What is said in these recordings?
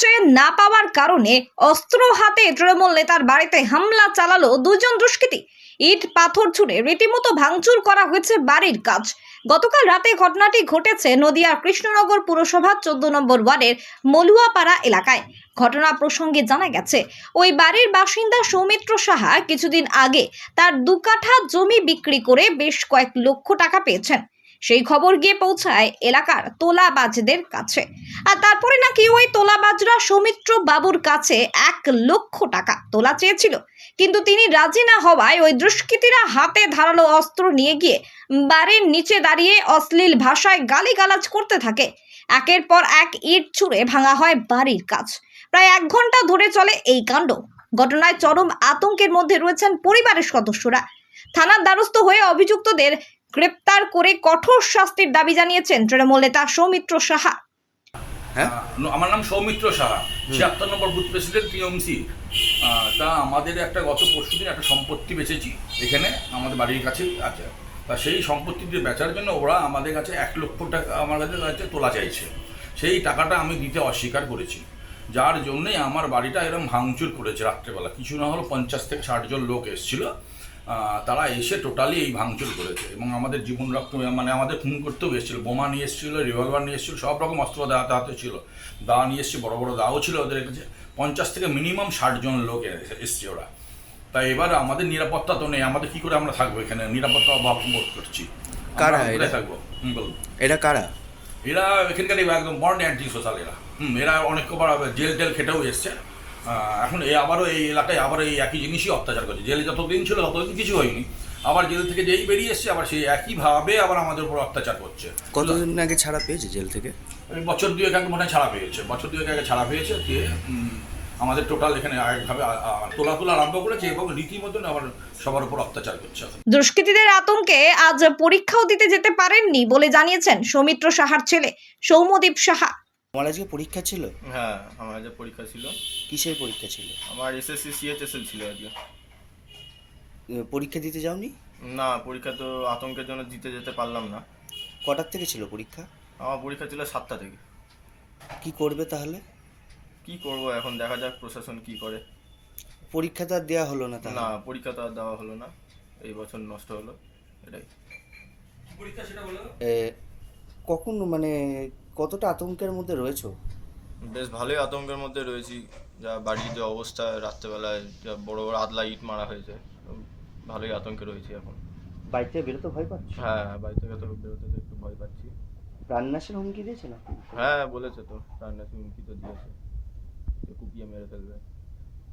চেয়ে না পাওয়ার কারণে অস্ত্র হাতে তৃণমূল নেতার বাড়িতে হামলা চালালো দুজন দুষ্কৃতী। ইট, পাথর ছুঁড়ে রীতিমতো ভাঙচুর করা হয়েছে বাড়ির কাজ। গতকাল রাতে ঘটনাটি ঘটেছে নদিয়ার কৃষ্ণনগর পুরসভার চোদ্দ নম্বর ওয়ার্ডের মলুয়াপাড়া এলাকায়। ঘটনা প্রসঙ্গে জানা গেছে, ওই বাড়ির বাসিন্দা সৌমিত্র সাহা কিছুদিন আগে তার দু কাঠা জমি বিক্রি করে বেশ কয়েক লক্ষ টাকা পেয়েছেন। সেই খবর গিয়ে পৌঁছায় এলাকার তোলাবাজদের কাছে। আর তারপরে নাকি ওই তোলাবাজরা সৌমিত্র বাবুর কাছে এক লক্ষ টাকা তোলা চেয়েছিল। কিন্তু তিনি রাজি না হওয়ায় ওই দুষ্কৃতীরা হাতে ধারালো অস্ত্র নিয়ে গিয়ে বাড়ির নিচে দাঁড়িয়ে অশ্লীল ভাষায় গালিগালাজ করতে থাকে। একের পর এক ইট ছুঁড়ে ভাঙা হয় বাড়ির কাজ। প্রায় এক ঘণ্টা ধরে চলে এই কাণ্ড। ঘটনায় চরম আতঙ্কের মধ্যে রয়েছেন পরিবারের সদস্যরা। থানার দ্বারস্থ হয়ে অভিযুক্তদের গ্রেপ্তার করে কঠোর শাস্তির দাবি জানিয়েছেন তৃণমূল নেতা সৌমিত্র সাহা। হ্যাঁ? আমার নাম সৌমিত্র সাহা ছিয়াত্তর নম্বর বুথ প্রেসিডেন্ট টিএমসি। তা আমাদের একটা গত পরশু দিন একটা সম্পত্তি বেচেছি এখানে আমাদের বাড়ির কাছেই আছে তা সেই সম্পত্তি সম্পত্তিটি বেচার জন্য ওরা আমাদের কাছে এক লক্ষ টাকা আমার কাছে কাছে তোলা চাইছে। সেই টাকাটা আমি দিতে অস্বীকার করেছি। যার জন্যই আমার বাড়িটা এরকম ভাঙচুর করেছে রাত্রেবেলা। কিছু না হলো পঞ্চাশ থেকে ষাট জন লোক এসেছিল। তারা এসে টোটালি এই ভাঙচুর করেছে এবং আমাদের জীবন রক্ত মানে আমাদের খুন করতেও এসেছিল বোমা নিয়ে এসেছিল রিভলভার নিয়ে এসেছিল সব রকম অস্ত্র হাতে হাতে ছিল। দা নিয়ে এসছে বড় বড় দাও ছিল ওদের কাছে। পঞ্চাশ থেকে মিনিমাম ষাট জন লোক এসছে ওরা। তাই এবার আমাদের নিরাপত্তা তো নেই আমাদের কি করে আমরা থাকব এখানে? নিরাপত্তা অভাব বোধ করছি। কারা কোথায় থাকব? বলুন। এটা কারা? এরা এখানকার একদম বন্ড অ্যান্টি সোশ্যাল এরা। হুম এরা অনেক কবার জেল টেল খেটেও এসছে। এখন এই আবারও এই এলাকায় আবার এই একই জিনিসই অত্যাচার করছে। জেলে যতদিন ছিল ততদিন কিছু হয়নি। আবার জেল থেকে যেই বেরিয়ে এসছে আবার সেই একইভাবে আবার আমাদের উপর অত্যাচার করছে। কতদিন আগে ছাড়া পেয়েছে জেল থেকে? বছর দুয়েক আগে মনে হয় ছাড়া পেয়েছে। বছর দুয়েক আগে ছাড়া পেয়েছে দিয়ে আমাদের টোটাল এখানে একভাবে আ- আ- তোলা তোলা আরম্ভ করেছে এবং রীতিমতন আবার সবার উপর অত্যাচার করছে দুষ্কৃতীদের আতঙ্কে আজ পরীক্ষাও দিতে যেতে পারেননি বলে জানিয়েছেন সৌমিত্র সাহার ছেলে সৌমদীপ সাহা। আমার আজকে পরীক্ষা ছিল? হ্যাঁ আমার যে পরীক্ষা ছিল। কিসের পরীক্ষা ছিল? আমার এসএসসি সিএইচএসএল ছিল আজকে। পরীক্ষা দিতে যাওনি? না পরীক্ষা তো আতঙ্কের জন্য দিতে যেতে পারলাম না। কটার থেকে ছিল পরীক্ষা? আমার পরীক্ষা ছিল সাতটা থেকে। কি করবে তাহলে? কি করব এখন? দেখা যাক প্রশাসন কি করে। পরীক্ষা তো আর দেওয়া হলো না তাহলে? না পরীক্ষা তো আর দেওয়া হলো না। এই বছর নষ্ট হলো এটাই। এ, কখন মানে কতটা আতঙ্কের মধ্যে রয়েছো? বেশ ভালোই আতঙ্কের মধ্যে রয়েছি। যা বাড়ির যে অবস্থা রাত্রেবেলায় যা বড় বড় আদলা ইট মারা হয়েছে ভালোই আতঙ্কে রয়েছি এখন। বাড়িতে বেরোতে ভয় পাচ্ছি? হ্যাঁ বাড়ি থেকে তো বেরোতে তো একটু ভয় পাচ্ছি। প্রাণনাশের হুমকি দিয়েছে না হ্যাঁ বলেছে তো প্রাণনাশের হুমকি তো দিয়েছে। কুপিয়ে মেরে ফেলবে।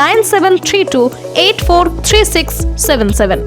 nine seven three two eight four three six seven seven.